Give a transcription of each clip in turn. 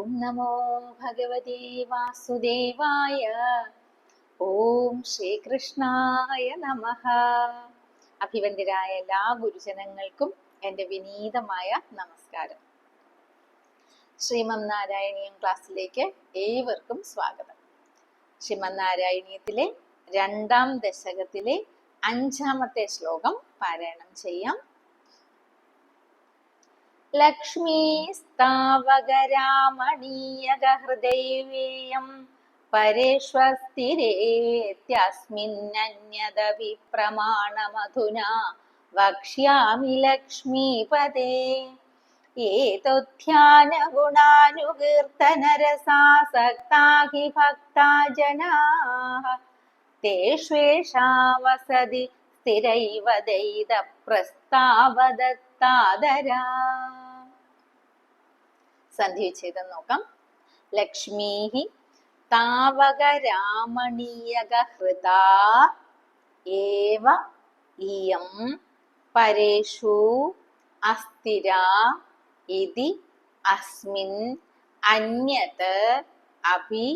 ഓം നമോ ഭഗവതേ വാസുദേവായ ഓം ശ്രീകൃഷ്ണായ നമ അഭിവന്ദരായ എല്ലാ ഗുരുജനങ്ങൾക്കും എന്റെ വിനീതമായ നമസ്കാരം. ശ്രീമം നാരായണീയം ക്ലാസ്സിലേക്ക് ഏവർക്കും സ്വാഗതം. ശ്രീമം നാരായണീയത്തിലെ രണ്ടാം ദശകത്തിലെ അഞ്ചാമത്തെ ശ്ലോകം പാരായണം ചെയ്യാം. ലക്ഷ്മീസ്താവകരാമണീയഹൃദൈവേയം പരേഷ്വസ്ഥിരേത്യസ്മിന്നന്യദപി പ്രമാണമധുനാ വക്ഷ്യാമി ലക്ഷ്മീപദേ ഏതൊധ്യാനഗുണാനുകീർത്തനരസാസക്താ ഹി ഭക്താ ജനാः തേഷ്വേഷാ വസതി സ്ഥിരൈവ ദൈത പ്രസ്താവദത്താദരാ സന്ധി വിച്ഛേദം നോക്കാം. ലക്ഷ്മീ താവക രാമണീയക ഹൃദാ ഏവ ഇയം പരേഷു അസ്ഥിരാ ഇതി അസ്മിൻ അന്യത് അഭി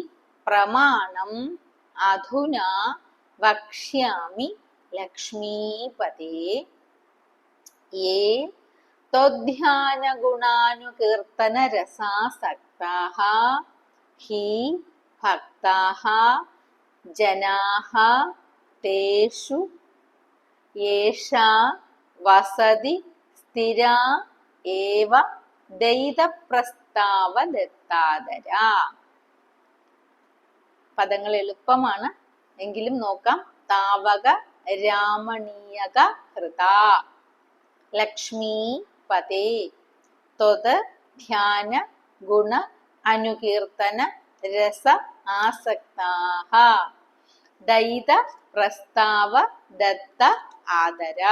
പ്രമാണം അധുന വക്ഷ്യാമി ലക്ഷ്മീപതേ യേ त्वध्यानगुणानुकीर्तनरसासक्ताः हि भक्ताः जनाः तेषु एषा वसति स्थिरा एव ദൈതപ്രസ്താവദത്താതര പദങ്ങൾ എളുപ്പമാണ് എങ്കിലും നോക്കാം താവക രാമണീയക ഹൃത ലക്ഷ്മീ പതേ ത്വത് ധ്യാന ഗുണ അനുകീർത്തന രസ ആസക്താഹ. ദൈത പ്രസ്താവ ദത്ത ആദര.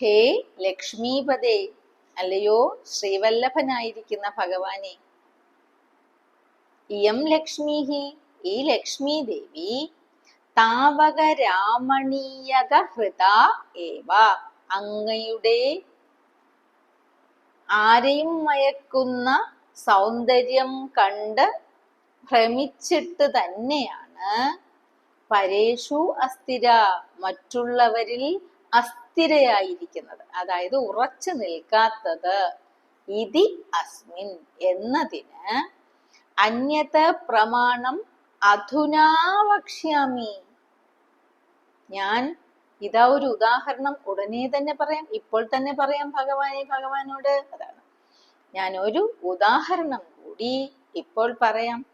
ഹേ ലക്ഷ്മീപതേ അല്ലയോ ശ്രീവല്ലഭനായിരിക്കുന്ന ഭഗവാനെ. ഇയം ലക്ഷ്മി ഈ ലക്ഷ്മി ദേവി. താവക രാമണീയക ഹൃത ഏവ. അങ്ങയുടെ ആരെയും മയക്കുന്ന സൗന്ദര്യം കണ്ട് ഭ്രമിച്ചിട്ട് തന്നെയാണ്. പരേഷു അസ്ഥിര മറ്റുള്ളവരിൽ അസ്ഥിരയായിരിക്കുന്നത്. അതായത് ഉറച്ചു നിൽക്കാത്തത്. ഇതി അസ്മിൻ എന്നതിന് അന്യത പ്രമാണം അധുനാ വക്ഷ്യാമി ഞാൻ ഇതാ ഒരു ഉദാഹരണം ഉടനെ തന്നെ പറയാം ഇപ്പോൾ തന്നെ പറയാം ഭഗവാനെ ഭഗവാനോട്. അതാണ്. ഞാൻ ഒരു ഉദാഹരണം കൂടി ഇപ്പോൾ പറയാം.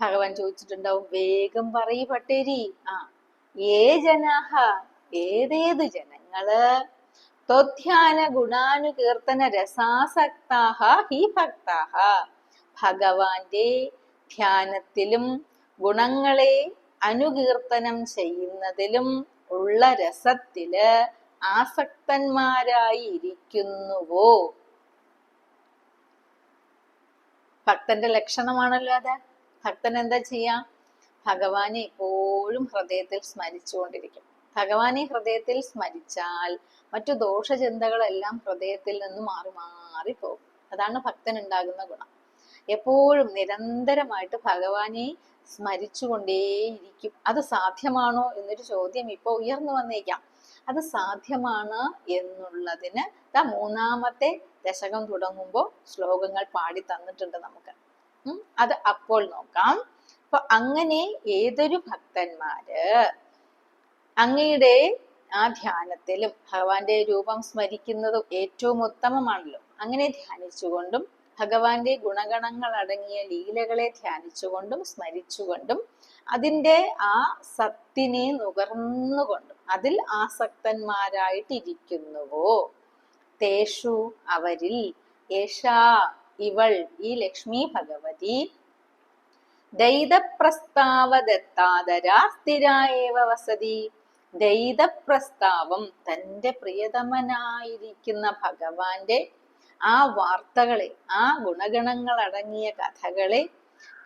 ഭഗവാൻ ചോദിച്ചിട്ടുണ്ടാവും വേഗം പറയ് പട്ടേരി. ആ ഏ ജനാഹ ഏതേത് ജനങ്ങൾ? ത്വധ്യാന ഗുണാനുകീർത്തന രസാസക്താഹ ഹി ഭക്താഹ. ഭഗവാന്റെ ധ്യാനത്തിലും ഗുണങ്ങളെ അനുകീർത്തനം ചെയ്യുന്നതിലും ഉള്ള രസത്തിൽ ആസക്തന്മാരായി ഇരിക്കുന്നുവോ ഭക്തന്റെ ലക്ഷണമാണല്ലോ അത്. ഭക്തൻ എന്താ ചെയ്യാ? ഭഗവാനെ എപ്പോഴും ഹൃദയത്തിൽ സ്മരിച്ചുകൊണ്ടിരിക്കും. ഭഗവാനെ ഹൃദയത്തിൽ സ്മരിച്ചാൽ മറ്റു ദോഷചിന്തകളെല്ലാം ഹൃദയത്തിൽ നിന്ന് മാറി മാറി പോകും. അതാണ് ഭക്തൻ ഉണ്ടാകുന്ന ഗുണം. എപ്പോഴും നിരന്തരമായിട്ട് ഭഗവാനെ സ്മരിച്ചുകൊണ്ടേയിരിക്കും. അത് സാധ്യമാണോ എന്നൊരു ചോദ്യം ഇപ്പോൾ ഉയർന്നു വന്നേക്കാം. അത് സാധ്യമാണ് എന്നുള്ളതിന് മൂന്നാമത്തെ ദശകം തുടങ്ങുമ്പോൾ ശ്ലോകങ്ങൾ പാടി തന്നിട്ടുണ്ട് നമുക്ക്. അത് അപ്പോൾ നോക്കാം. അപ്പൊ അങ്ങനെ ഏതൊരു ഭക്തന്മാര് അങ്ങയുടെ ആ ധ്യാനത്തിലും ഭഗവാന്റെ രൂപം സ്മരിക്കുന്നതും ഏറ്റവും ഉത്തമമാണല്ലോ. അങ്ങനെ ധ്യാനിച്ചുകൊണ്ടും ഭഗവാന്റെ ഗുണഗണങ്ങൾ അടങ്ങിയ ലീലകളെ ധ്യാനിച്ചുകൊണ്ടും സ്മരിച്ചുകൊണ്ടും അതിന്റെ ആ സത്തിനെ നുകർന്നുകൊണ്ടും അതിൽ ആസക്തന്മാരായിട്ടിരിക്കുന്നുവോ? തേഷു അവരിൽ യേശാ ഇവൾ ഈ ലക്ഷ്മി ഭഗവതി. ദൈതപ്രസ്താവദത്താതരാ സ്ഥിരായേവ വസതി. ദൈതപ്രസ്താവം തന്റെ പ്രിയതമനായിരിക്കുന്ന ഭഗവാന്റെ ആ വാർത്തകളെ ആ ഗുണഗണങ്ങൾ അടങ്ങിയ കഥകളെ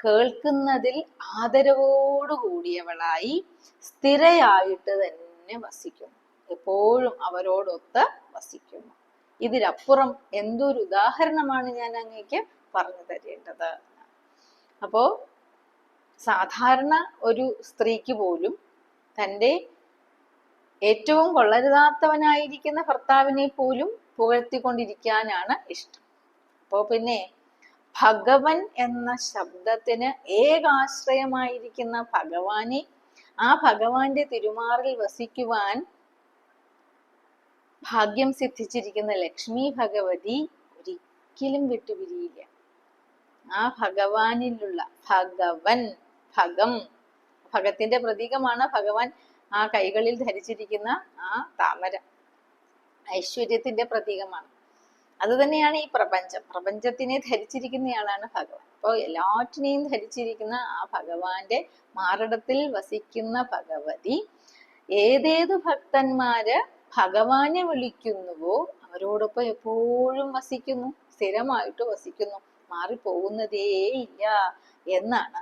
കേൾക്കുന്നതിൽ ആദരവോടുകൂടിയവളായി സ്ഥിരയായിട്ട് തന്നെ വസിക്കുന്നു. എപ്പോഴും അവരോടൊത്ത് വസിക്കുന്നു. ഇതിലപ്പുറം എന്തൊരു ഉദാഹരണമാണ് ഞാൻ അങ്ങേക്ക് പറഞ്ഞു തരേണ്ടത്? അപ്പോ സാധാരണ ഒരു സ്ത്രീക്ക് പോലും തന്റെ ഏറ്റവും കൊള്ളരുതാത്തവനായിരിക്കുന്ന ഭർത്താവിനെ പോലും പുകഴ്ത്തിക്കൊണ്ടിരിക്കാനാണ് ഇഷ്ടം. അപ്പോ പിന്നെ ഭഗവൻ എന്ന ശബ്ദത്തിന് ഏകാശ്രയമായിരിക്കുന്ന ഭഗവാനെ ആ ഭഗവാന്റെ തിരുമാറിൽ വസിക്കുവാൻ ഭാഗ്യം സിദ്ധിച്ചിരിക്കുന്ന ലക്ഷ്മി ഭഗവതി ഒരിക്കലും വിട്ടുപിരിയില്ല. ആ ഭഗവാനിലുള്ള ഭഗവൻ ഭഗം ഭഗത്തിന്റെ പ്രതീകമാണ് ഭഗവാൻ ആ കൈകളിൽ ധരിച്ചിരിക്കുന്ന ആ താമര. ഐശ്വര്യത്തിന്റെ പ്രതീകമാണ്. അത് തന്നെയാണ് ഈ പ്രപഞ്ചം. പ്രപഞ്ചത്തിനെ ധരിച്ചിരിക്കുന്നയാളാണ് ഭഗവാൻ. അപ്പോൾ എല്ലാറ്റിനെയും ധരിച്ചിരിക്കുന്ന ആ ഭഗവാന്റെ മാറിടത്തിൽ വസിക്കുന്ന ഭഗവതി ഏതേതു ഭക്തന്മാര് ഭഗവാനെ വിളിക്കുന്നുവോ അവരോടൊപ്പം എപ്പോഴും വസിക്കുന്നു സ്ഥിരമായിട്ട് വസിക്കുന്നു. മാറിപ്പോകുന്നതേയില്ല എന്നാണ്.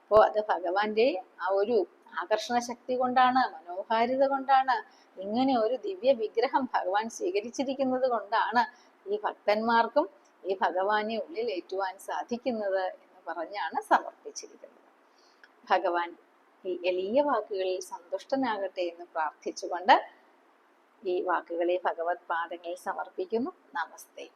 അപ്പോൾ അത് ഭഗവാന്റെ ആ ഒരു ആകർഷണ ശക്തി കൊണ്ടാണ് മനോഹാരിത കൊണ്ടാണ്. ഇങ്ങനെ ഒരു ദിവ്യ വിഗ്രഹം ഭഗവാൻ സ്വീകരിച്ചിരിക്കുന്നത് കൊണ്ടാണ് ഈ ഭക്തന്മാർക്കും ഈ ഭഗവാനെ ഉള്ളിൽ ഏറ്റുവാൻ സാധിക്കുന്നത് എന്ന് പറഞ്ഞാണ് സമർപ്പിച്ചിരിക്കുന്നത്. ഭഗവാൻ ഈ എളിയ വാക്കുകളിൽ സന്തുഷ്ടനാകട്ടെ എന്ന് പ്രാർത്ഥിച്ചുകൊണ്ട് ഈ വാക്കുകളെ ഭഗവത് പാദങ്ങളിൽ സമർപ്പിക്കുന്നു. നമസ്തേ.